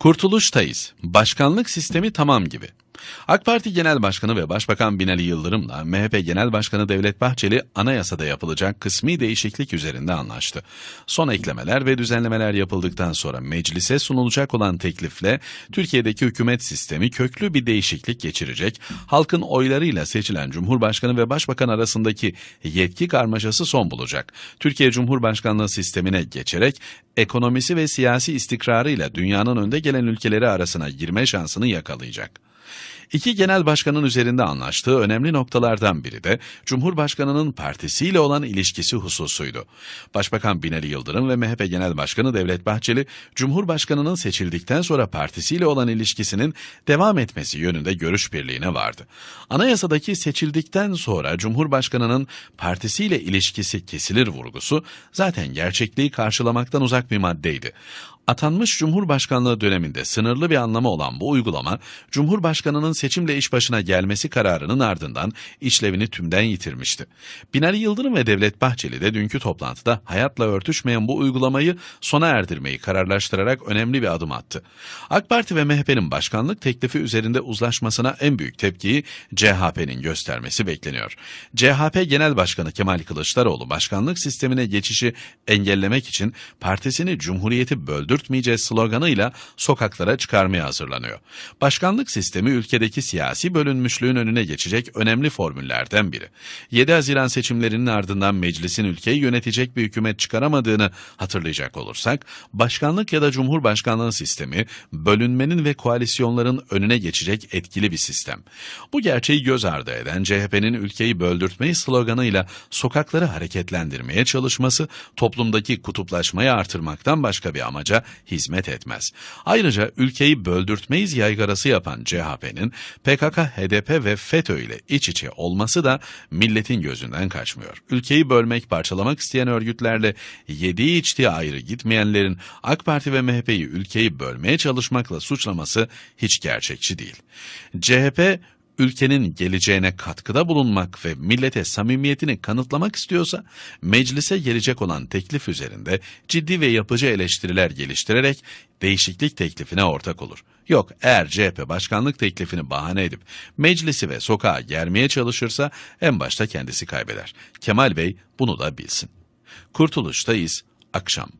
Kurtuluştayız. Başkanlık sistemi tamam gibi. AK Parti Genel Başkanı ve Başbakan Binali Yıldırım'la MHP Genel Başkanı Devlet Bahçeli anayasada yapılacak kısmi değişiklik üzerinde anlaştı. Son eklemeler ve düzenlemeler yapıldıktan sonra meclise sunulacak olan teklifle Türkiye'deki hükümet sistemi köklü bir değişiklik geçirecek, halkın oylarıyla seçilen Cumhurbaşkanı ve Başbakan arasındaki yetki karmaşası son bulacak. Türkiye Cumhurbaşkanlığı sistemine geçerek ekonomisi ve siyasi istikrarıyla dünyanın önde gelen ülkeleri arasına girme şansını yakalayacak. İki genel başkanın üzerinde anlaştığı önemli noktalardan biri de Cumhurbaşkanının partisiyle olan ilişkisi hususuydu. Başbakan Binali Yıldırım ve MHP Genel Başkanı Devlet Bahçeli, Cumhurbaşkanının seçildikten sonra partisiyle olan ilişkisinin devam etmesi yönünde görüş birliğine vardı. Anayasadaki seçildikten sonra Cumhurbaşkanının partisiyle ilişkisi kesilir vurgusu zaten gerçekliği karşılamaktan uzak bir maddeydi. Atanmış Cumhurbaşkanlığı döneminde sınırlı bir anlamı olan bu uygulama, Cumhurbaşkanının seçimle iş başına gelmesi kararının ardından işlevini tümden yitirmişti. Binali Yıldırım ve Devlet Bahçeli de dünkü toplantıda hayatla örtüşmeyen bu uygulamayı sona erdirmeyi kararlaştırarak önemli bir adım attı. AK Parti ve MHP'nin başkanlık teklifi üzerinde uzlaşmasına en büyük tepkiyi CHP'nin göstermesi bekleniyor. CHP Genel Başkanı Kemal Kılıçdaroğlu başkanlık sistemine geçişi engellemek için partisini Cumhuriyeti böldürtmeyeceğiz sloganıyla sokaklara çıkarmaya hazırlanıyor. Başkanlık sistemi ülkedeki siyasi bölünmüşlüğün önüne geçecek önemli formüllerden biri. 7 Haziran seçimlerinin ardından meclisin ülkeyi yönetecek bir hükümet çıkaramadığını hatırlayacak olursak, başkanlık ya da cumhurbaşkanlığı sistemi bölünmenin ve koalisyonların önüne geçecek etkili bir sistem. Bu gerçeği göz ardı eden CHP'nin ülkeyi böldürtmeyi sloganıyla sokakları hareketlendirmeye çalışması toplumdaki kutuplaşmayı artırmaktan başka bir amaca hizmet etmez. Ayrıca ülkeyi böldürtmeyiz yaygarası yapan CHP'nin PKK, HDP ve FETÖ ile iç içe olması da milletin gözünden kaçmıyor. Ülkeyi bölmek, parçalamak isteyen örgütlerle yediği içtiği ayrı gitmeyenlerin AK Parti ve MHP'yi ülkeyi bölmeye çalışmakla suçlaması hiç gerçekçi değil. CHP ülkenin geleceğine katkıda bulunmak ve millete samimiyetini kanıtlamak istiyorsa, meclise gelecek olan teklif üzerinde ciddi ve yapıcı eleştiriler geliştirerek değişiklik teklifine ortak olur. Yok eğer CHP başkanlık teklifini bahane edip meclisi ve sokağa germeye çalışırsa en başta kendisi kaybeder. Kemal Bey bunu da bilsin. Kurtuluştayız akşam.